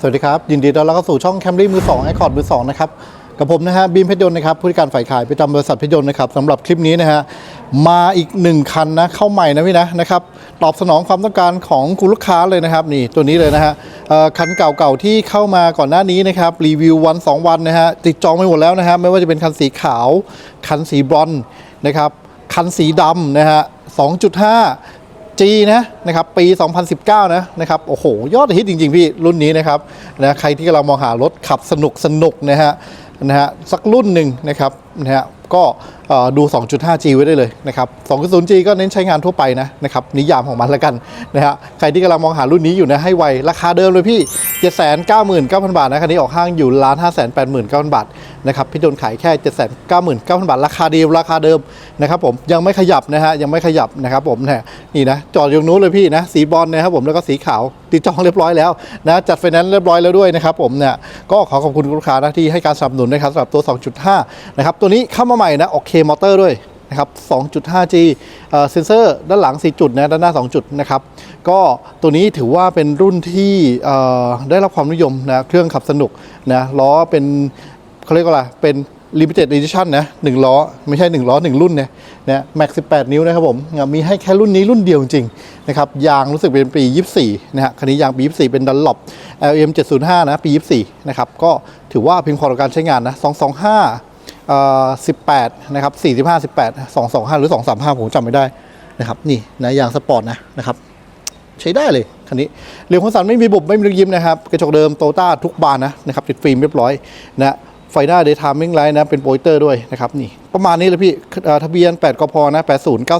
สวัสดีครับ ยินดีต้อนรับเข้าสู่ช่องแคมรี่มือ2ไอคอร์ดมือ2นะครับกับผมนะฮะบีมเพชรยนต์นะครับผู้จัดการฝ่ายขายประจำบริษัทเพชรยนต์นะครับสำหรับคลิปนี้นะฮะมาอีกหนึ่งคันนะเข้าใหม่นะพี่นะนะครับตอบสนองความต้องการของคุณลูกค้าเลยนะครับนี่ตัวนี้เลยนะฮะคันเก่าๆที่เข้ามาก่อนหน้านี้นะครับรีวิววัน 2 วันนะฮะติดจองไปหมดแล้วนะฮะไม่ว่าจะเป็นคันสีขาว คันสีบรอนนะครับคันสีดำนะฮะ2.5 G นะนะครับปี 2019 นะนะครับโอ้โห ยอดฮิตจริง ๆ พี่รุ่นนี้นะครับนะใครที่กำลังมองหารถขับสนุกสนุกนะฮะนะฮะสักรุ่นหนึ่งนะครับนะฮะก็ ดู 2.5G ไว้ได้เลยนะครับ 2.0G ก็เน้นใช้งานทั่วไปนะนะครับนิยามของมันแล้วกันนะฮะใครที่กำลังมองหารุ่นนี้อยู่นะให้ไว ราคาเดิมเลยพี่ 799,000 บาทนะคันนี้ออกห้างอยู่ล้าน589,000 บาทนะครับพี่โดนขายแค่ 799,000 บาท ราคาดีราคาเดิมนะครับผมยังไม่ขยับนะฮะยังไม่ขยับนะครับผมนะนี่นะจอดอยู่ตรงนู้นเลยพี่นะสีบอลนะครับผมแล้วก็สีขาวติดจองเรียบร้อยแล้วนะจัดไฟแนนซ์เรียบร้อยแล้วด้วยนะครับผมเนี่ยก็ขอขอบคุณลูกค้านะที่ให้การสนับสนุนนะครับสำหรับตัว 2.5 นะครับตัวนี้เข้ามาใหม่นะออเคมอเตอร์ด้วยนะครับ 2.5G เซนเซอร์ด้านหลัง 4 จุดนะด้านหน้า 2 จุดนะครับ ก็ตัวนี้ถือว่าเป็นรุ่นที่ได้รับความนิยมนะเครื่องขับสนุกนะล้อเป็นเขาเรียกว่าอะไรเป็น limited edition นะหนึ่งล้อ ไม่ใช่1ล้อ 1 รุ่นนะนะแม็ก18นิ้วนะครับผม มีให้แค่รุ่นนี้รุ่นเดียวจริงนะครับยางรู้สึกเป็นปี 24 นะฮะคันนี้ยางปี 24 เป็นดันลบ LM 705 นะ ปี 24 นะครับ ก็ถือว่าเพียงพอต่อการใช้งานนะ225 18 นะครับ 45 18 225 หรือ 235 ผมจำไม่ได้นะครับนี่นะยางสปอร์ตนะนะครับใช้ได้เลยคันนี้เรียวคอนสันไม่มีบุบไม่มียยิ้มนะครับกระจกเดิมโตต้าทุกบานนะนะครับติดฟิล์มเรียบร้อยนะไฟหน้าเดย์ไทมิ่งไลท์นะเป็นโปรเตอร์ด้วยนะครับนี่ประมาณนี้เลยพี่ทะเบียน 8กพนะ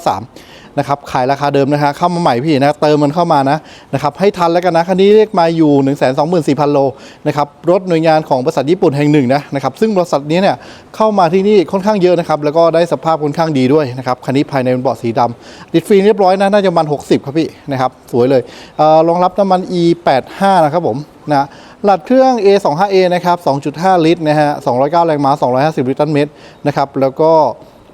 8093 นะครับขายราคาเดิมนะฮะเข้ามาใหม่พี่นะเติมมันเข้ามานะนะครับให้ทันแล้วกันนะคันนี้เรียกมาอยู่ 1 2 4 0 0 0 โลนะครับรถหน่วยงานของบริษัทญี่ปุ่นแห่งหนึ่งนะนะครับซึ่งบริษัทนี้เนี่ยเข้ามาที่นี่ค่อนข้างเยอะนะครับแล้วก็ได้สภาพค่อนข้างดีด้วยนะครับคันนี้ภายในเป็นเบาะสีดำติดฟิล์มเรียบร้อยนะน่าจะมัน 60 ครับพี่นะครับสวยเลยเออรองรับน้ำมัน E85 นะครับผมนะหลัดเครื่อง A25A นะครับ 2.5 ลิตรนะฮะ 209 แรงม้า 250 ลิตรเมตรนะครับ แล้วก็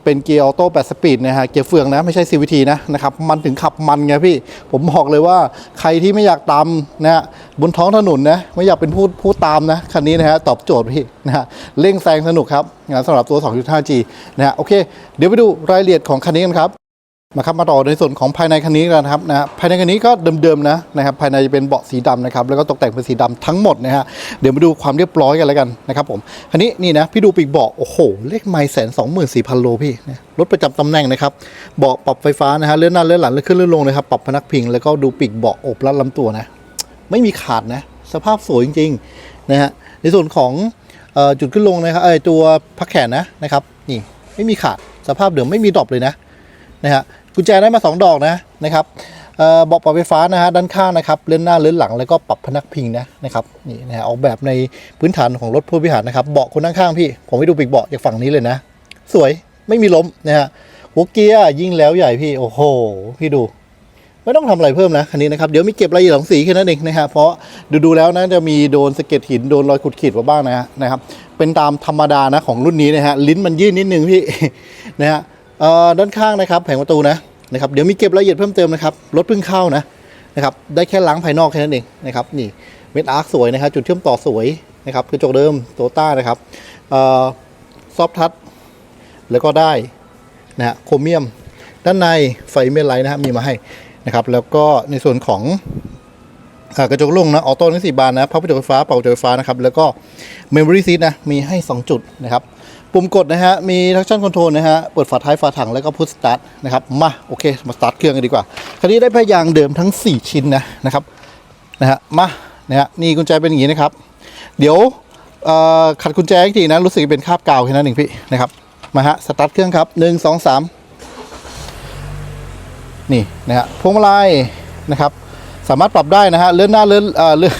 เป็นเกียร์ออโต้8สปีดนะฮะเกียร์เฟืองนะไม่ใช่ CVT นะนะครับมันถึงขับมันไงพี่ ผมบอกเลยว่าใครที่ไม่อยากตามนะฮะบนท้องถนนนะไม่อยากเป็นผู้ผู้ตามนะคันนี้นะฮะตอบโจทย์พี่นะฮะเร่งแซงสนุกครับนะสำหรับตัว 2.5G นะฮะโอเค เดี๋ยวไปดูรายละเอียดของคันนี้กันครับ มาครับมาต่อในส่วนของภายในคันนี้กันครับนะฮะภายในคันนี้ก็เดิมๆนะนะครับภายในจะเป็นเบาะสีดำนะครับแล้วก็ตกแต่งเป็นสีดำทั้งหมดนะฮะเดี๋ยวมาดูความเรียบร้อยกันแล้วกันนะครับผมคันนี้นี่นะพี่ดูปีกเบาะโอ้โหเลขไมล์แสนสองหมื่นสี่พันโลพี่นะรถประจำตำแหน่งนะครับเบาะปรับไฟฟ้านะฮะเลื่อนหน้าเลื่อนหลังเลื่อนขึ้นเลื่อนลงนะครับปรับพนักพิง แล้วก็ดูปีกเบาะอบรัดลำตัวนะไม่มีขาดนะสภาพสวยจริงๆนะฮะในส่วนของออจุดขึ้นลงนะครับไอตัวพักแขนนะนะครับนี่ไม่มีขาดสภาพเดิมไม่มีดรอปเลยนะนะฮะ กุญแจได้มา 2 ดอกนะนะครับเบาะปรับไฟฟ้านะฮะด้านข้างนะครับเลื่อนหน้าเลื่อนหลังแล้วก็ปรับพนักพิงนะนะครับนี่นะฮะออกแบบในพื้นฐานของรถผู้บริหารนะครับเบาะคนข้างๆพี่ ผมให้ดูปีกเบาะจากฝั่งนี้เลยนะ สวยไม่มีล้มนะฮะหัวเกียร์ยิ่งแล้วใหญ่พี่โอ้โห พี่ดู ไม่ต้องทำอะไรเพิ่มนะคันนี้นะครับเดี๋ยวมีเก็บรายละเอียดของสีแค่นั้นเองนะฮะเพราะดูดูแล้วนะจะมีโดนสะเก็ดหินโดนรอยขุดขีดมาบ้างนะฮะนะครับเป็นตามธรรมดานะของรุ่นนี้นะฮะลิ้นมันยื่นนิดนึงพี่นะฮะ ด้านข้างนะครับแผงประตูนะนะครับเดี๋ยวมีเก็บรายละเอียดเพิ่มเติมนะครับรถเพิ่งเข้านะนะครับได้แค่ล้างภายนอกแค่นั้นเองนะครับนี่เม็ดอาร์คสวยนะครับจุดเชื่อมต่อสวยนะครับกระจกเดิมโตต้านะครับซอฟทัชแล้วก็ได้นะฮะโครเมียม ด้านในไฟเมลไลท์นะครับมีมาให้นะครับแล้วก็ในส่วนของอกระจกลงนะออโต้ทั้งสี่บานนะพับกระจกไฟฟ้าเป่ากระจกไฟฟ้านะครับแล้วก็เมมโมรี่ซีทนะมีให้ 2 จุดนะครับ ปุ่มกดนะฮะ มีทักชั่นคอนโทรลนะฮะ เปิดฝาท้ายฝาถังแล้วก็พุชสตาร์ทนะครับ มา โอเค มาสตาร์ทเครื่องกันดีกว่า คันนี้ได้พยางเดิมทั้ง 4 ชิ้นนะ นะครับ นะฮะ มา นะฮะ นี่กุญแจเป็นอย่างนี้นะครับ เดี๋ยวขัดกุญแจอีกทีนะ รู้สึกเป็นคาบกาวแค่นั้นเองพี่ นะครับ มาฮะสตาร์ทเครื่องครับหนึ่งสองสามนี่ นะฮะ พวงมาลัย นะครับ สามารถปรับได้นะฮะ เลื่อนหน้าเลื่อนเอ่อเลื่อน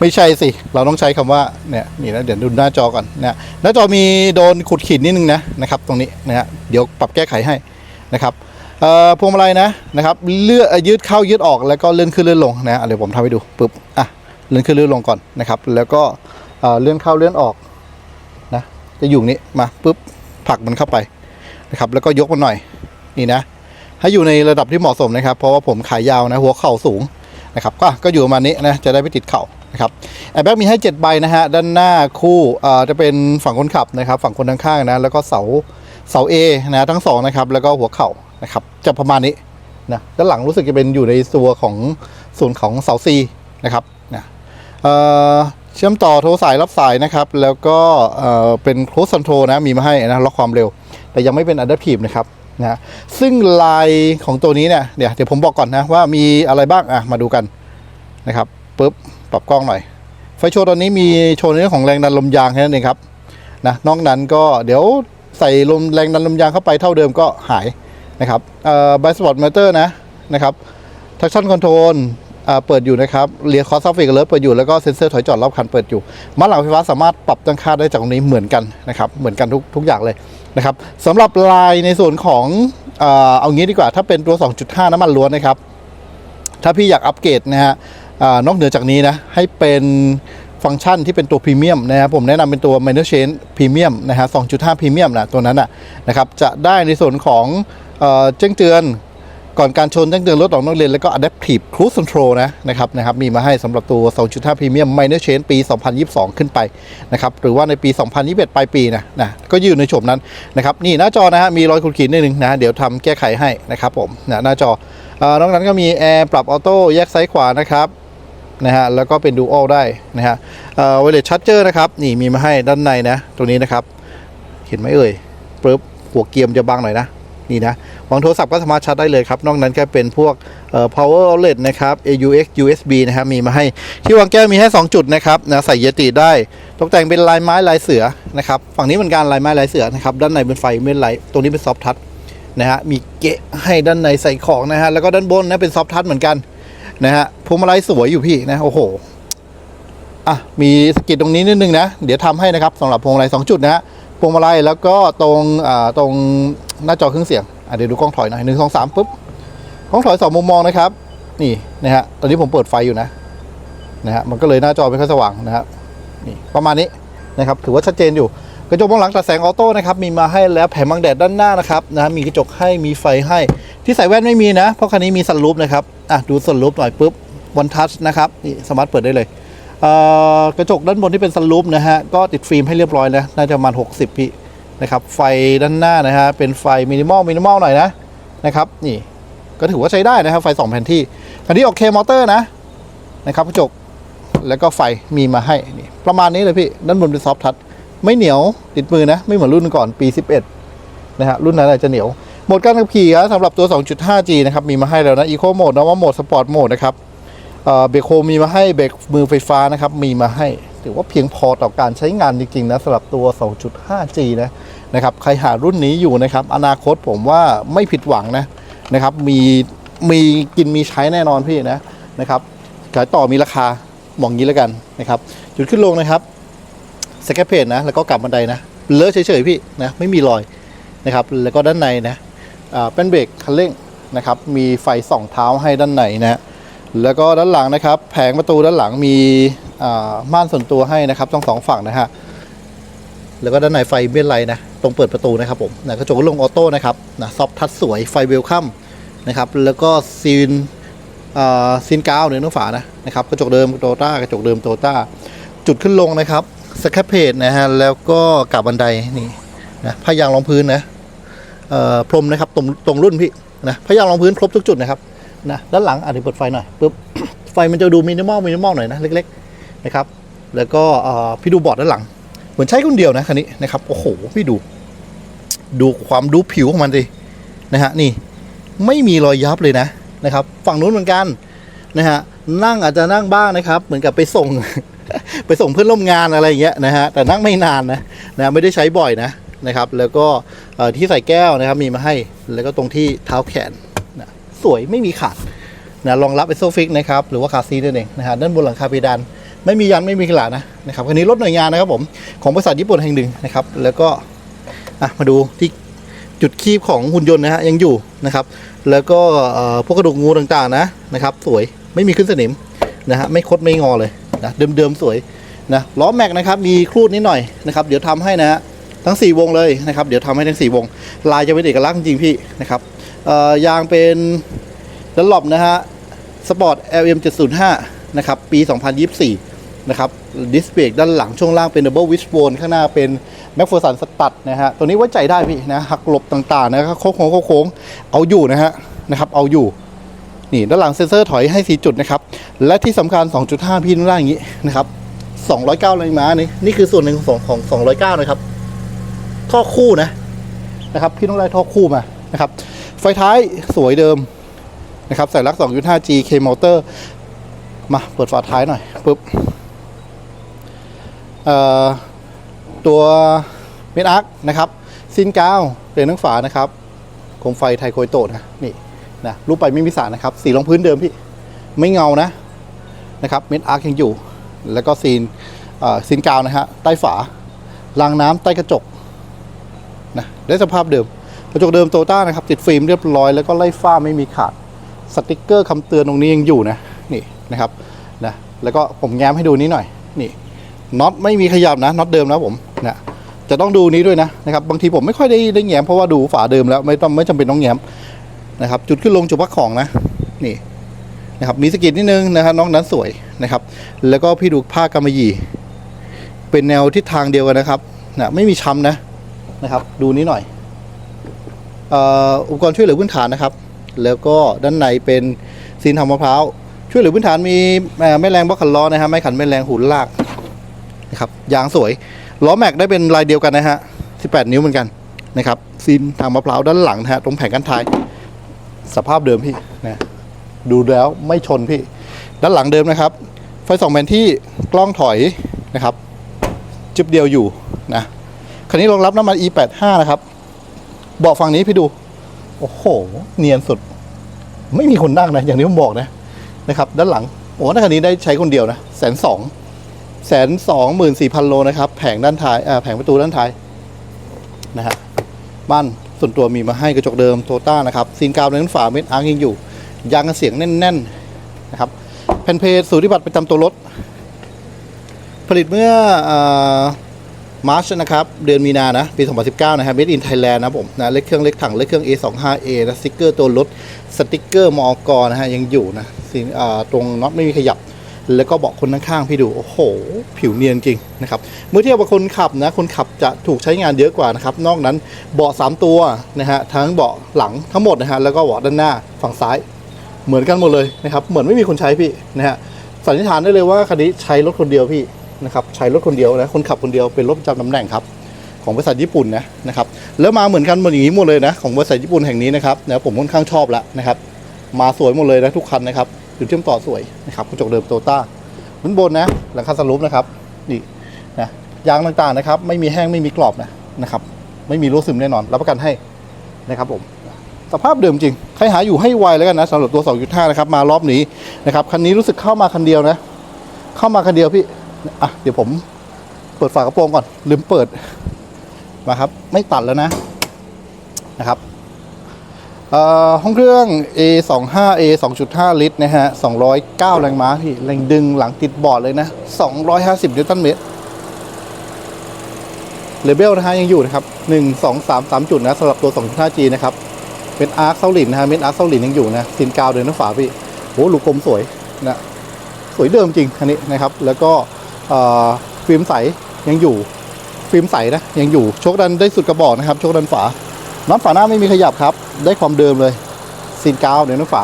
ไม่ใช่สิ เราต้องใช้คำว่าเนี่ยนี่นะเดี๋ยวดูหน้าจอก่อนนะหน้าจอมีโดนขุดขีดนิดนึงนะนะครับ ตรงนี้นะฮะเดี๋ยวปรับแก้ไขให้นะครับเอ่อพวงมาลัยนะนะครับเลื่อนยืดเข้ายืดออกแล้วก็เลื่อนขึ้นเลื่อนลงนะฮะเดี๋ยวผมทำให้ดูปึ๊บอะเลื่อนขึ้นเลื่อนลงก่อนนะครับ แล้วก็เอ่อเลื่อนเข้าเลื่อนออกนะจะอยู่นี้มาปึ๊บผลักมันเข้าไปนะครับ แล้วก็ยกมันหน่อยนี่นะ ให้อยู่ในระดับที่เหมาะสมนะครับ เพราะว่าผมขายยาวนะหัวเข่าสูง นะครับก็ก็อยู่ประมาณนี้นะจะได้ไม่ติดเข่านะครับแอร์แบ็กมีให้ 7 ใบนะฮะด้านหน้าคู่อ่อจะเป็นฝั่งคนขับนะครับฝั่งคนข้างๆนะแล้วก็เสาเสา A นะทั้งสองนะครับแล้วก็หัวเข่านะครับจะประมาณนี้นะด้านหลังรู้สึกจะเป็นอยู่ในตัวของส่วนของเสา C นะครับนะเอ่อเชื่อมต่อโทรสายรับสายนะครับ แล้วก็เอ่อเป็น cruise control นะมีมาให้นะล็อกความเร็ว แต่ยังไม่เป็น adaptive นะครับ นะซึ่งลายของตัวนี้เนี่ยเดี๋ยวเดี๋ยวผมบอกก่อนนะว่ามีอะไรบ้างอะมาดูกันนะครับปุ๊บปรับกล้องหน่อย ไฟโชว์ตอนนี้มีโชว์ในเรื่องของแรงดันลมยางแค่นั้นเองครับนะนอกนั้นก็เดี๋ยวใส่ลมแรงดันลมยางเข้าไปเท่าเดิมก็หายนะครับเอ่อ b i s p o r t motor นะนะครับ traction control อ่าเปิดอยู่นะครับเรียคอสซอฟต์แวร์เลิศเปิดอยู่แล้วก็เซ็นเซอร์ถอยจอดรอบคันเปิดอยู่มาหลังไฟฟ้าสามารถปรับตั้งค่าได้จากตรงนี้เหมือนกันนะครับเหมือนกันทุกทุกอย่างเลย นะครับสำหรับลายในส่วนของเอางี้ดีกว่าถ้าเป็นตัว 2.5 น้ำมันล้วนนะครับ ถ้าพี่อยากอัปเกรดนะฮะนอกเหนือจากนี้นะให้เป็นฟังก์ชันที่เป็นตัวพรีเมียมนะครับผมแนะนำเป็นตัว Minor Change Premium นะฮะ 2.5พรีเมียมนะตัวนั้นนะนะครับจะได้ในส่วนของเอจ้งเตือน ก่อนการชนแจ้งเตือนรถออกนอกเลนแล้วก็ Adaptive Cruise Control นะนะครับนะครับมีมาให้สำหรับตัว 2.5พรีเมียม Minor Change ปี 2022 ขึ้นไปนะครับหรือว่าในปี 2021 ปลายปีนะนะก็อยู่ในโฉมนั้นนะครับนี่หน้าจอนะฮะมีรอยขูดขีดนิดนึงนะเดี๋ยวทำแก้ไขให้นะครับผมนะหน้าจอเอ่อนอกนั้นก็มีแอร์ปรับออโต้แยกซ้ายขวานะครับนะฮะแล้วก็เป็นดูอัลได้นะฮะเอ่อไวเลสชาร์เจอร์นะครับนี่มีมาให้ด้านในนะตัวนี้นะครับเห็นไหมเอ่ยปึ๊บหัวเกียร์มนจะบังหน่อยนะ นี่นะวางโทรศัพท์ก็สามารถชาร์จได้เลยครับ นอกนั้นก็เป็นพวกเอ่อ power outlet นะครับ AUX USB นะครับ มีมาให้ที่วางแก้วมีให้ 2 จุดนะครับนะใส่เยติได้ ตกแต่งเป็นลายไม้ลายเสือนะครับ ฝั่งนี้เหมือนกันลายไม้ลายเสือนะครับ ด้านในเป็นไฟเป็นไลท์ตรงนี้เป็นซอฟทัชนะฮะ มีเกะให้ด้านในใส่ของนะฮะ แล้วก็ด้านบนนะเป็นซอฟทัชเหมือนกันนะฮะพวงมาลัยสวยอยู่พี่นะ โอ้โหอะมีสกิดตรงนี้นิดนึงนะ เดี๋ยวทำให้นะครับสำหรับพวงมาลัยสองจุดนะฮะ พวงมาลัยแล้วก็ตรงอ่าตรง หน้าจอเครื่องเสียงอะเดี๋ยวดูกล้องถอยหน่อยหนึ่งสองสามปุ๊บกล้องถอยสองมุมมองนะครับ นี่นะฮะตอนนี้ผมเปิดไฟอยู่นะนะฮะมันก็เลยหน้าจอไม่ค่อยสว่างนะฮะนี่ประมาณนี้นะครับถือว่าชัดเจนอยู่กระจกมองหลังตัดแสงออโต้นะครับมีมาให้แล้วแผงบังแดดด้านหน้านะครับนะมีกระจกให้มีไฟให้ ที่ใส่แว่นไม่มีนะ เพราะคันนี้มีสันลูปนะครับอะดูสันลูปหน่อยปุ๊บวันทัชนะครับนี่สามารถเปิดได้เลยเอ่อกระจกด้านบนที่เป็นสันลูปนะฮะก็ติดฟิล์มให้เรียบร้อยนะน่าจะประมาณ 60พี่ นะครับไฟด้านหน้านะฮะเป็นไฟมินิมอลมินิมอลหน่อยนะนะครับนี่ก็ถือว่าใช้ได้นะครับไฟ2แผ่นที่คันนี้ออเคมอเตอร์นะนะครับกระจกแล้วก็ไฟมีมาให้นี่ประมาณนี้เลยพี่ด้านบนเป็นซอฟทัชไม่เหนียวติดมือนะ ไม่เหมือนรุ่นก่อนปี 11 นะฮะรุ่นนั้นอาจจะเหนียวโหมดการขับขี่ครับสำหรับตัว 2.5G นะครับมีมาให้แล้วนะ Eco Mode นะว่าโหมด Sport Mode นะครับเบรกโฮมมีมาให้เบรกมือไฟฟ้านะครับมีมาให้ถือว่าเพียงพอต่อการใช้งานจริงๆนะสำหรับตัว 2.5G นะ นะครับใครหารุ่นนี้อยู่นะครับอนาคตผมว่าไม่ผิดหวังนะนะครับมีมีกินมีใช้แน่นอนพี่นะนะครับขายต่อมีราคาบอกงี้แล้วกันนะครับจุดขึ้นลงนะครับสแคปเพจนะแล้วก็กลับบันไดนะเลอะเฉยๆพี่นะไม่มีรอยนะครับแล้วก็ด้านในนะอ่าเป็นเบรกคันเร่งนะครับมีไฟส่องเท้าให้ด้านในนะแล้วก็ด้านหลังนะครับ แผงประตูด้านหลังมีอ่าม่านส่วนตัวให้นะครับทั้งสองฝั่งนะฮะ แล้วก็ด้านในไฟเบนไลนะตรงเปิดประตูนะครับผมนะกระจกลงออโต้นะครับนะซอฟทัชสวยไฟเวลคัมนะครับแล้วก็ซีนอ่าซีนกาวเนือน้องฝานะนะครับกระจกเดิมโตต้ากระจกเดิมโตต้าจุดขึ้นลงนะครับสแคปเพจนะฮะแล้วก็กลับบันไดนี่นะผ้ายางรองพื้นนะเอ่อพรมนะครับตรงตรงรุ่นพี่นะผ้ายางรองพื้นครบทุกจุดนะครับนะด้านหลังอะเดี๋ยวเปิดไฟหน่อยปุ๊บไฟมันจะดูมินิมอลมินิมอลหน่อยนะเล็กๆนะครับแล้วก็เอ่อพี่ดูบอร์ดด้านหลัง เหมือนใช้คนเดียวนะคันนี้นะครับโอ้โหพี่ดู ดูความดูผิวของมันดินะฮะนี่ไม่มีรอยยับเลยนะนะครับ ฝั่งนู้นเหมือนกันนะฮะนั่งอาจจะนั่งบ้างนะครับ เหมือนกับไปส่ง ไปส่งเพื่อนร่วมงานอะไรอย่างเงี้ยนะฮะแต่นั่งไม่นานนะนะไม่ได้ใช้บ่อยนะนะครับ แล้วก็ที่ใส่แก้วนะครับมีมาให้แล้วก็ตรงที่เท้าแขนนะสวยไม่มีขาดนะรองรับไอโซฟิกนะครับหรือว่าคาซีนั่นเองนะฮะด้านบนหลังคาเพดาน ไม่มียันไม่มีขลานะนะครับคันนี้รถหน่วยงานนะครับผมของบริษัทญี่ปุ่นแห่งหนึ่งนะครับ แล้วก็มาดูที่จุดคีบของหุ่นยนต์นะฮะยังอยู่นะครับ แล้วก็พวกกระดูกงูต่างๆนะนะครับ สวยไม่มีขึ้นสนิมนะฮะไม่คดไม่งอเลยนะเดิมๆสวยนะล้อแม็กนะครับมีครูดนิดหน่อยนะครับเดี๋ยวทำให้นะฮะทั้ง 4 วงเลยนะครับ เดี๋ยวทำให้ทั้ง 4 วง ลายจะเป็นเอกลักษณ์จริงพี่นะครับยางเป็นดันลบนะฮะสปอร์ต LM 705นะครับปี 2024 นะครับดิสเบรกด้านหลังช่วงล่างเป็นดับเบิลวิชโบนข้างหน้าเป็นแม็กโฟสันสตัดนะฮะตัวนี้ไว้ใจได้พี่นะหักหลบต่างๆนะครับโค้งโค้งเอาอยู่นะฮะนะครับเอาอยู่นี่ด้านหลังเซ็นเซอร์ถอยให้ 4 จุดนะครับ และที่สำคัญ 2.5 พี่ด้านล่างอย่างนี้นะครับ 209แรงม้านี่นี่คือส่วนหนึ่งของของ 209 นะครับ ท่อคู่นะนะครับ พี่ต้องได้ท่อคู่มานะครับ ไฟท้ายสวยเดิมนะครับใส่ลัก 2.5G K motor มาเปิดฝาท้ายหน่อยปุ๊บ ตัวเมดอาร์คนะครับซินกาวเปลี่ยนทั้งฝานะครับโคมไฟไทโคยโตะนะนี่นะรูปไปไม่มีสารนะครับ สีรองพื้นเดิมพี่ไม่เงานะนะครับเมดอาร์คยังอยู่ แล้วก็ซีนซีนกาวนะฮะใต้ฝารางน้ำใต้กระจกนะได้สภาพเดิม กระจกเดิมโตต้านะครับ ติดฟิล์มเรียบร้อยแล้วก็ไล่ฝ้าไม่มีขาดสติกเกอร์คำเตือนตรงนี้ยังอยู่นะนี่นะครับนะแล้วก็ผมแง้มให้ดูนี้หน่อยนี่ น็อตไม่มีขยับนะน็อตเดิมนะผมเนะจะต้องดูนี้ด้วยนะนะครับบางทีผมไม่ค่อยได้ได้แง้มเพราะว่าดูฝาเดิมแล้วไม่ต้องไม่จำเป็นต้องแง้มนะครับ จุดขึ้นลงจุดพักของนะนี่นะครับมีสกิดนิดนึงนะครับน้องนั้นสวยนะครับ แล้วก็พี่ดูผ้ากำมะหยี่ เป็นแนวทิศทางเดียวกันนะครับนะไม่มีช้ำนะนะครับ ดูนี้หน่อยอุปกรณ์ช่วยเหลือพื้นฐานนะครับ แล้วก็ด้านในเป็นซีนทำมะพร้าวช่วยเหลือพื้นฐานมีแม่แรงบล็อกขันล้อนะฮะไม่ขันแม่แรงหูลาก นะครับยางสวยล้อแม็กได้เป็นลายเดียวกันนะฮะ 18 นิ้วเหมือนกันนะครับซีนทางมะพร้าวด้านหลังนะฮะตรงแผงกันท้าย สภาพเดิมพี่นะดูแล้วไม่ชนพี่ ด้านหลังเดิมนะครับ ไฟสองแผนที่กล้องถอยนะครับ จุดเดียวอยู่นะคันนี้รองรับน้ำมัน E85 นะครับเบาะฝั่งนี้พี่ดู โอ้โห เนียนสุด ไม่มีคนนั่งนะ อย่างที่ผมบอกนะนะครับ ด้านหลังโอ้ในคันนี้ได้ใช้คนเดียวนะแสนสอง แสนสองหมื่นสี่พันโลนะครับ แผงด้านท้ายอ่าแผงประตูด้านท้ายนะฮะบ้านส่วนตัวมีมาให้กระจกเดิมโตต้านะครับซีนกาวในนั้นฝาเม็ดอาร์ยังอยู่ยางกันเสียงแน่นๆนะครับแผ่นเพจสูติบัตรประจำตัวรถ ผลิตเมื่อมาร์ชนะครับ เดือนมีนานะ ปี 2019 นะครับ Made in Thailand นะผมนะเลขเครื่องเลขถังเลขเครื่อง A25A นะสติกเกอร์ตัวรถ สติกเกอร์มอกนะฮะยังอยู่นะตรงน็อตไม่มีขยับ แล้วก็เบาะคนข้างๆพี่ดู โอ้โห ผิวเนียนจริงนะครับ เมื่อเทียบกับคนขับนะ คนขับจะถูกใช้งานเยอะกว่านะครับ นอกนั้นเบาะ 3 ตัวนะฮะ ทั้งเบาะหลังทั้งหมดนะฮะ แล้วก็เบาะด้านหน้าฝั่งซ้าย เหมือนกันหมดเลยนะครับ เหมือนไม่มีคนใช้พี่นะฮะ สันนิษฐานได้เลยว่าคันนี้ใช้รถคนเดียวพี่นะครับ ใช้รถคนเดียวนะ คนขับคนเดียวเป็นรถประจำตำแหน่งครับของบริษัทญี่ปุ่นนะนะครับแล้วมาเหมือนกันหมดอย่างนี้หมดเลยนะของบริษัทญี่ปุ่นแห่งนี้นะครับนะผมค่อนข้างชอบแล้วนะครับ มาสวยหมดเลยนะทุกคันนะครับ จุดเชื่อมต่อสวยนะครับกระจกเดิมโตต้าด้านบนนะหลังคาสลูปนะครับนี่นะยางต่างๆนะครับ ไม่มีแห้งไม่มีกรอบนะนะครับ ไม่มีรั่วซึมแน่นอนรับประกันให้นะครับผมสภาพเดิมจริง ใครหาอยู่ให้ไวแล้วกันนะสำหรับตัว 2.5 นะครับ มารอบนี้นะครับ คันนี้รู้สึกเข้ามาคันเดียวนะ เข้ามาคันเดียวพี่ อะ เดี๋ยวผมเปิดฝากระโปรงก่อน ลืมเปิด มาครับ ไม่ตัดแล้วนะ นะครับ ห้องเครื่อง A25 A 2.5 ลิตรนะฮะ 209 แรงม้าพี่ แรงดึงหลังติดบอร์ดเลยนะ 250 นิวตันเมตรเลเบลนะฮะยังอยู่นะครับ 1 2 3 3 จุดนะสำหรับตัว 2.5G นะครับ เป็นอาร์คเซาลินนะฮะ เม็ดอาร์คเซาลินยังอยู่นะซินกาวเดินน้ำฝาพี่โอ้ลูกกลมสวยนะสวยเดิมจริงคันนี้นะครับ แล้วก็ฟิล์มใสยังอยู่ ฟิล์มใสนะยังอยู่โชคดันได้สุดกระบอกนะครับโชคดันฝา น็อตฝาหน้าไม่มีขยับครับ ได้ความเดิมเลยซินกาวเดินน้ำฝา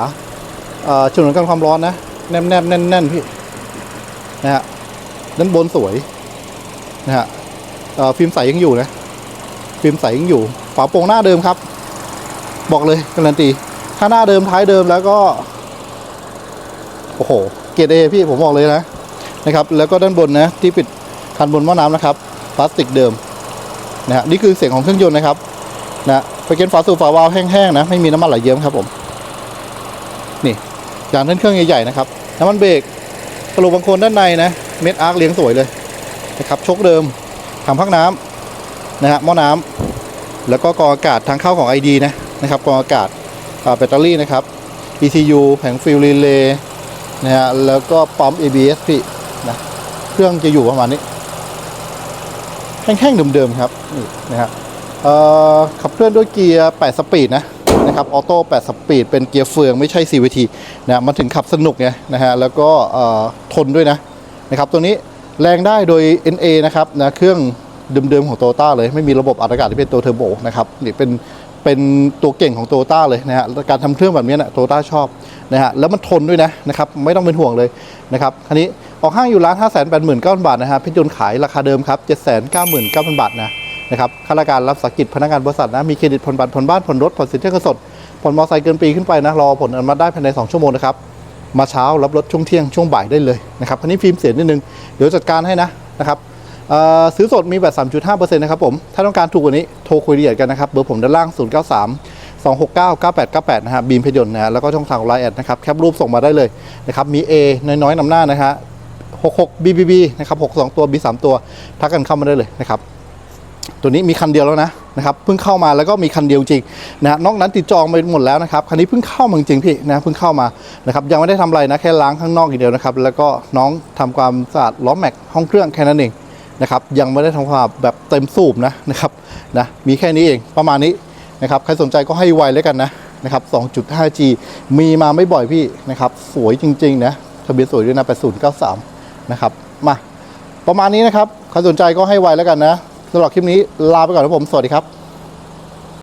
ฉนวนกันความร้อนนะ แนบแนบแน่นแน่นพี่นะฮะด้านบนสวยนะฮะฟิล์มใสยังอยู่นะฟิล์มใสยังอยู่ ฝาโปร่งหน้าเดิมครับ บอกเลยการันตีถ้าหน้าเดิมท้ายเดิมแล้วก็โอ้โหเกรดเอพี่ผมบอกเลยนะนะครับ แล้วก็ด้านบนนะที่ปิดคันบนหม้อน้ำนะครับพลาสติกเดิมนะฮะนี่คือเสียงของเครื่องยนต์นะครับ นะไฟเกนฝาสูบฝาวาล์วแห้งๆนะไม่มีน้ำมันไหลเยิ้มครับผม นี่ยางท่านเครื่องใหญ่ๆนะครับน้ำมันเบรกกระโหลกบางคนด้านในนะเม็ดอาร์คเลี้ยงสวยเลยนะครับชกเดิมถังพักน้ำนะฮะหม้อน้ำแล้วก็กองอากาศทางเข้าของ ID นะนะครับกองอากาศอ่าแบตเตอรี่นะครับ ECU แผงฟิลรีเลย์นะฮะแล้วก็ปั๊ม ABS พี่นะเครื่องจะอยู่ประมาณนี้ แห้งๆเดิมๆครับนี่นะฮะ ขับเคลื่อนด้วยเกียร์ 8 สปีดนะนะครับออโต้ 8 สปีด เป็นเกียร์เฟืองไม่ใช่ CVT นะมันถึงขับสนุกไงนะฮะแล้วก็ทนด้วยนะนะครับตัวนี้แรงได้โดย NA นะครับนะเครื่องเดิมๆของโตต้าเลย ไม่มีระบบอัดอากาศที่เป็นตัวเทอร์โบนะครับนี่เป็นเป็นตัวเก่งของโตต้าเลยนะฮะการทำเครื่องแบบนี้นะโตต้าชอบนะฮะแล้วมันทนด้วยนะนะครับไม่ต้องเป็นห่วงเลยนะครับคันนี้ออกห้างอยู่ร้าน5 8 9 0 0 0 บาทนะฮะพี่ยนต์ขายราคาเดิมครับ 799,000 บาทนะ นะครับข้าราชการรับสกิจพนักงานบริษัทนะมีเครดิตผ่อนบัตรผ่อนบ้านผ่อนรถผ่อนสินเชื่อเงินสดผ่อนมอเตอร์ไซค์เกินปีขึ้นไปนะรอผลอนุมัติได้ภายใน 2 ชั่วโมงนะครับมาเช้ารับรถช่วงเที่ยงช่วงบ่ายได้เลยนะครับคันนี้ฟิล์มเสียนิดนึงเดี๋ยวจัดการให้นะนะครับซื้อสดมีแบบ3.5%นะครับผมถ้าต้องการถูกกว่านี้โทรคุยละเอียดกันนะครับเบอร์ผมด้านล่าง 093 269 9898 นะฮะบีมพยนต์นะฮะแล้วก็ช่องทางไลน์แอดนะครับแคปรูปส่งมาได้เลยนะครับมี A น้อยๆนำหน้านะฮะ66 BBB นะครับ62 ตัว B 3 ตัว ทักกันเข้ามาได้เลยนะครับ ตัวนี้มีคันเดียวแล้วนะนะครับเพิ่งเข้ามาแล้วก็มีคันเดียวจริงนะนอกนั้นติดจองไปหมดแล้วนะครับคันนี้เพิ่งเข้ามาจริงพี่นะเพิ่งเข้ามานะครับยังไม่ได้ทำอะไรนะแค่ล้างข้างนอกอย่างเดียวนะครับแล้วก็น้องทำความสะอาดล้อแม็กห้องเครื่องแค่นั้นเองนะครับยังไม่ได้ทำความสะอาดแบบเต็มสูบนะนะครับนะมีแค่นี้เองประมาณนี้นะครับใครสนใจก็ให้ไวแล้วกันนะนะครับ 2.5G มีมาไม่บ่อยพี่นะครับสวยจริงๆนะทะเบียนสวยด้วยนะ8093นะครับมาประมาณนี้นะครับใครสนใจก็ให้ไวแล้วกันนะ สำหรับคลิปนี้ลาไปก่อนครับผม สวัสดีครับ